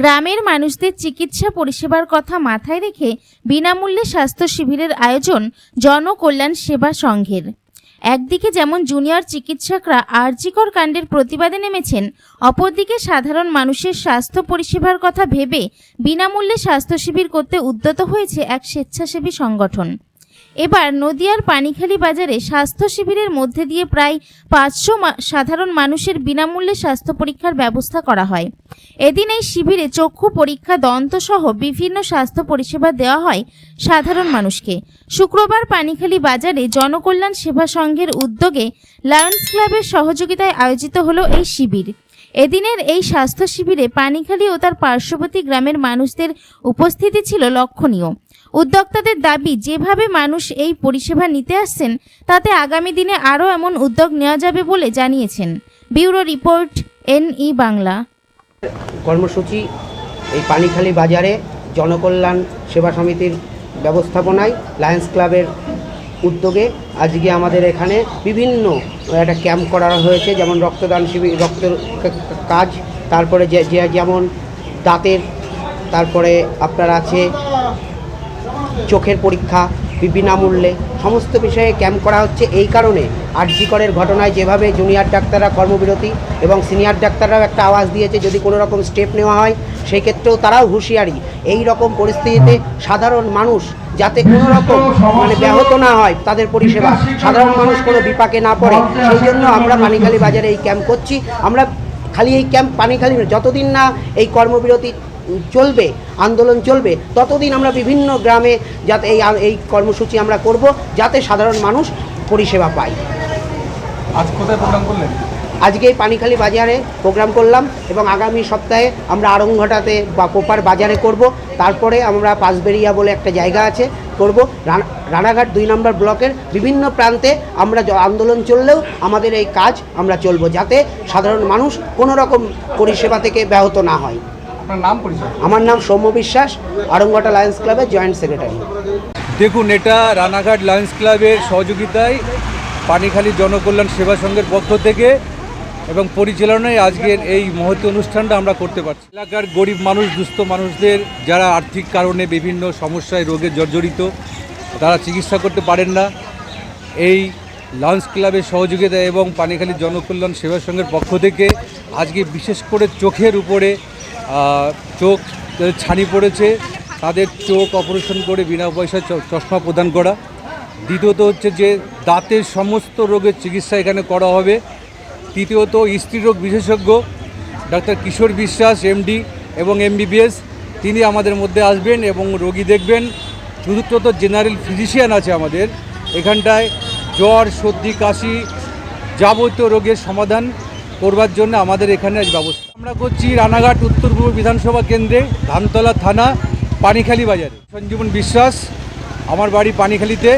গ্রামের মানুষদের চিকিৎসা পরিষেবার কথা মাথায় রেখে বিনামূল্যে স্বাস্থ্য শিবিরের আয়োজন জনকল্যাণ সেবা সংঘের। একদিকে যেমন জুনিয়র চিকিৎসকরা আরজিকর কাণ্ডের প্রতিবাদে নেমেছেন, অপরদিকে সাধারণ মানুষের স্বাস্থ্য পরিষেবার কথা ভেবে বিনামূল্যে স্বাস্থ্য শিবির করতে উদ্যত হয়েছে এক স্বেচ্ছাসেবী সংগঠন। এবার নদিয়ার পানিখালি বাজারে স্বাস্থ্য শিবিরের মধ্যে দিয়ে প্রায় পাঁচশো সাধারণ মানুষের বিনামূল্যে স্বাস্থ্য পরীক্ষার ব্যবস্থা করা হয়। এদিন এই শিবিরে চক্ষু পরীক্ষা, দন্তসহ বিভিন্ন স্বাস্থ্য পরিষেবা দেওয়া হয় সাধারণ মানুষকে। শুক্রবার পানিখালি বাজারে জনকল্যাণ সেবা সংঘের উদ্যোগে লায়ন্স ক্লাবের সহযোগিতায় আয়োজিত হলো এই শিবির। এদিনের এই স্বাস্থ্য শিবিরে পানিখালি ও তার পার্শ্ববর্তী গ্রামের মানুষদের উপস্থিতি ছিল লক্ষণীয়। উদ্যোক্তাদের দাবি, যেভাবে মানুষ এই পরিষেবা নিতে আসছেন, তাতে আগামী দিনে আরও এমন উদ্যোগ নেওয়া যাবে বলে জানিয়েছেন। Bureau report, NE Bangla. কর্মসূচি এই পানিখালি বাজারে জনকল্যাণ সেবা সমিতির ব্যবস্থাপনায় লায়ন্স ক্লাবের উদ্যোগে আজকে আমাদের এখানে বিভিন্ন একটা ক্যাম্প করা হয়েছে, যেমন রক্তদান শিবির, রক্ত কাজ, তারপরে যেমন দাঁতের, তারপরে আপনার আছে চোখের পরীক্ষা, বিনামূল্যে, সমস্ত বিষয়ে ক্যাম্প করা হচ্ছে। এই কারণে আরজিকরের ঘটনায় যেভাবে জুনিয়র ডাক্তাররা কর্মবিরতি এবং সিনিয়র ডাক্তাররাও একটা আওয়াজ দিয়েছে, যদি কোনো রকম স্টেপ নেওয়া হয় সেই ক্ষেত্রেও তারাও হুঁশিয়ারি। এই রকম পরিস্থিতিতে সাধারণ মানুষ যাতে কোনো রকম মানে ব্যাহত না হয়, তাদের পরিষেবা। সাধারণ মানুষ কোনো বিপাকে না পড়ে। সেই জন্য আমরা পানিখালি বাজারে এই ক্যাম্প করছি। আমরা খালি এই ক্যাম্প পানিখালি যতদিন না এই কর্মবিরতি চলবে আন্দোলন চলবে ততদিন আমরা বিভিন্ন গ্রামে যাতে এই এই কর্মসূচি আমরা করব যাতে সাধারণ মানুষ পরিষেবা পায়। আজ কোথায় প্রোগ্রাম করলেন? আজকে এই পানিখালি বাজারে প্রোগ্রাম করলাম এবং আগামী সপ্তাহে আমরা আড়ংঘাটাতে বা কোপার বাজারে করব। তারপরে আমরা পাঁচবেরিয়া বলে একটা জায়গা আছে করব। রানাঘাট দুই নম্বর ব্লকের বিভিন্ন প্রান্তে আমরা আন্দোলন চললেও আমাদের এই কাজ আমরা চলবো যাতে সাধারণ মানুষ কোনো রকম পরিষেবা থেকে ব্যাহত না হয়। আপনার নাম পরিচয়? আমার নাম সৌম্য বিশ্বাস আড়ংঘাটা লায়ন্স ক্লাবের জয়েন্ট সেক্রেটারি দেখুন এটা রানাঘাট লায়ন্স ক্লাবের সহযোগিতায় পানিখালী জনকল্যাণ সেবা সংঘের পক্ষ থেকে এবং পরিচালনায় আজকের এই মহতি অনুষ্ঠানটা আমরা করতে পারছি। এলাকার গরিব মানুষ দুস্থ মানুষদের যারা আর্থিক কারণে বিভিন্ন সমস্যায় রোগে জর্জরিত তারা চিকিৎসা করতে পারেন না। এই লঞ্চ ক্লাবের সহযোগিতা এবং পানিখালী জনকল্যাণ সেবা সংঘের পক্ষ থেকে আজকে বিশেষ করে চোখের উপরে চোখ ছানি পড়েছে, তাদের চোখ অপারেশন করে বিনা পয়সায় চশমা প্রদান করা। দ্বিতীয়ত হচ্ছে যে দাঁতের সমস্ত রোগের চিকিৎসা এখানে করা হবে। তৃতীয়ত স্ত্রীরোগ বিশেষজ্ঞ, ডাক্তার কিশোর বিশ্বাস, এমডি এবং এমবিবিএস, তিনি আমাদের মধ্যে আসবেন এবং রোগী দেখবেন। চতুর্থত জেনারেল ফিজিশিয়ান আছে আমাদের। এখানটায় জ্বর, সর্দি, কাশি যাবতীয় রোগের সমাধান করবার জন্য আমাদের এখানে আজ ব্যবস্থা। আমরা করছি রানাঘাট, উত্তর পূর্ব বিধানসভা কেন্দ্রে ধানতলা থানা, পানিখালি বাজারে। সঞ্জীবন বিশ্বাস, আমার বাড়ি পানিখালিতে।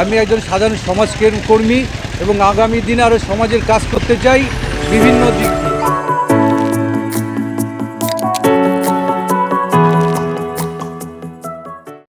আমি একজন সাধারণ সমাজ কর্মী এবং আগামী দিনে আরও সমাজের কাজ করতে চাই। বিভিন্ন দিক